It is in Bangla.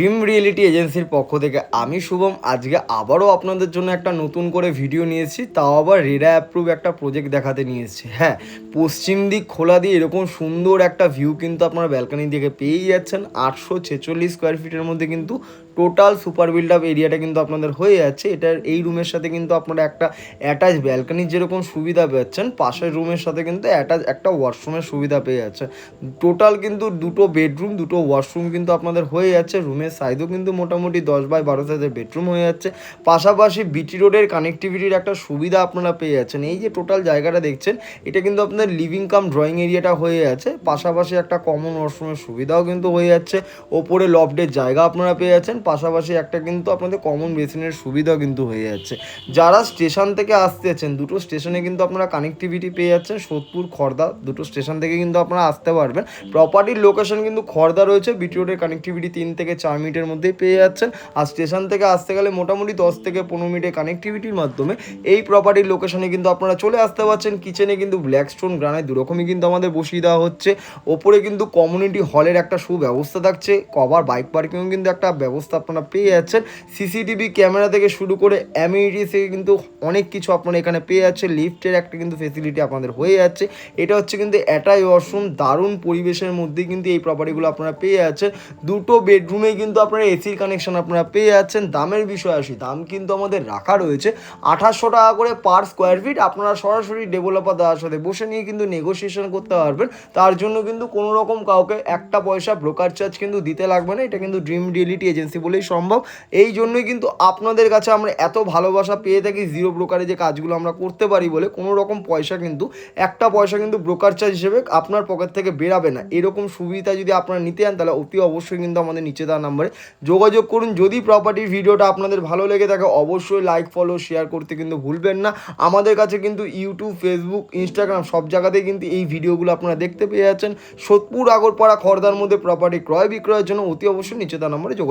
ড্রিম রিয়েলিটি এজেন্সির পক্ষ থেকে আমি শুভম। আজকে আবারও আপনাদের জন্য একটা নতুন করে ভিডিও নিয়েছি তাও আবার রেরা অ্যাপ্রুভ একটা প্রজেক্ট দেখাতে নিয়ে এসেছি। হ্যাঁ পশ্চিম দিক খোলা দিয়ে এরকম সুন্দর একটা ভিউ কিন্তু আপনারা ব্যালকানি দিকে পেয়েই যাচ্ছেন। আটশো ছেচল্লিশ স্কোয়ার ফিটের মধ্যে কিন্তু টোটাল সুপার বিল্ড আপ এরিয়াটা কিন্তু আপনাদের হয়ে যাচ্ছে। এটার এই রুমের সাথে কিন্তু আপনারা একটা অ্যাটাচ ব্যালকানির যেরকম সুবিধা পাচ্ছেন, পাশের রুমের সাথে কিন্তু অ্যাটাচ একটা ওয়াশরুমের সুবিধা পেয়ে যাচ্ছে। টোটাল কিন্তু দুটো বেডরুম, দুটো ওয়াশরুম কিন্তু আপনাদের হয়ে যাচ্ছে। রুমের সাইজও কিন্তু মোটামুটি দশ বাই বারো সাইজের বেডরুম হয়ে যাচ্ছে। পাশাপাশি বিটি রোডের কানেক্টিভিটির একটা সুবিধা আপনারা পেয়ে যাচ্ছেন। এই যে টোটাল জায়গাটা দেখছেন, এটা কিন্তু আপনাদের লিভিং কাম ড্রয়িং এরিয়াটা হয়ে যাচ্ছে। পাশাপাশি একটা কমন ওয়াশরুমের সুবিধাও কিন্তু হয়ে যাচ্ছে। ওপরে লফটের জায়গা আপনারা পেয়ে যাচ্ছেন। পাশাপাশি একটা কিন্তু আপনাদের কমন বেসিনের সুবিধাও কিন্তু হয়ে যাচ্ছে। যারা স্টেশন থেকে আসতেছেন দুটো স্টেশনে কিন্তু আপনারা কানেক্টিভিটি পেয়ে যাচ্ছেন, সোদপুর, খর্দা, দুটো স্টেশন থেকে কিন্তু আপনারা আসতে পারবেন। প্রপার্টির লোকেশন কিন্তু খর্দা রয়েছে বিটি রোডের কানেক্টিভিটি তিন থেকে চার মিনিটের মধ্যেই পেয়ে যাচ্ছেন। আর স্টেশন থেকে আসতে গেলে মোটামুটি দশ থেকে পনেরো মিনিটের কানেক্টিভিটির মাধ্যমে এই প্রপার্টির লোকেশনে কিন্তু আপনারা চলে আসতে পারছেন। কিচেনে কিন্তু ব্ল্যাক স্টোন গ্রানাইট দুরকমই কিন্তু আমাদের বসিয়ে দেওয়া হচ্ছে। ওপরে কিন্তু কমিউনিটি হলের একটা সুব্যবস্থা থাকছে। কভার বাইক পার্কিংও কিন্তু একটা ব্যবস্থা আপনারা পেয়ে যাচ্ছেন। সিসিটিভি ক্যামেরা থেকে শুরু করে অ্যামিনিটিস থেকে কিন্তু অনেক কিছু আপনারা এখানে পেয়ে যাচ্ছেন। লিফটের একটা কিন্তু ফেসিলিটি আপনাদের হয়ে যাচ্ছে। এটা হচ্ছে কিন্তু এটাই ওয়াশরুম দারুণ পরিবেশের মধ্যেই কিন্তু এই প্রপার্টিগুলো আপনারা পেয়ে যাচ্ছেন। দুটো বেডরুমে কিন্তু আপনারা এসির কানেকশন আপনারা পেয়ে যাচ্ছেন। দামের বিষয় আসি, দাম কিন্তু আমাদের রাখা রয়েছে। আঠাশশো টাকা করে পার স্কোয়ার ফিট আপনারা সরাসরি ডেভেলপার দাদার সাথে বসে নিয়ে কিন্তু নেগোসিয়েশন করতে পারবেন। তার জন্য কিন্তু কোনো রকম কাউকে একটা পয়সা ব্রোকার চার্জ কিন্তু দিতে লাগবে না। এটা কিন্তু ড্রিম রিয়েলিটি এজেন্সি বলেই সম্ভব। এই জন্যই কিন্তু আপনাদের কাছে আমরা এত ভালোবাসা পেয়ে থাকি জিরো ব্রোকারে যে কাজগুলো আমরা করতে পারি বলে। কোনো রকম পয়সা কিন্তু, একটা পয়সা কিন্তু ব্রোকার চার্জ হিসেবে আপনার পকেট থেকে বেরাবে না। এরকম সুবিধা যদি আপনারা নিতে চান, তাহলে অতি অবশ্যই কিন্তু আমাদের নিচে দেওয়া নাম্বারে যোগাযোগ করুন। যদি প্রপার্টির ভিডিওটা আপনাদের ভালো লেগে থাকে, অবশ্যই লাইক ফলো শেয়ার করতে কিন্তু ভুলবেন না। আমাদের কাছে কিন্তু ইউটিউব ফেসবুক ইনস্টাগ্রাম সব জায়গাতেই কিন্তু এই ভিডিওগুলো আপনারা দেখতে পেয়ে যাচ্ছেন। সোদপুর, আগরপাড়া খর্দার মধ্যে প্রপার্টি ক্রয় বিক্রয়ের জন্য অতি অবশ্যই নিচে দেওয়া নাম্বারে যোগাযোগ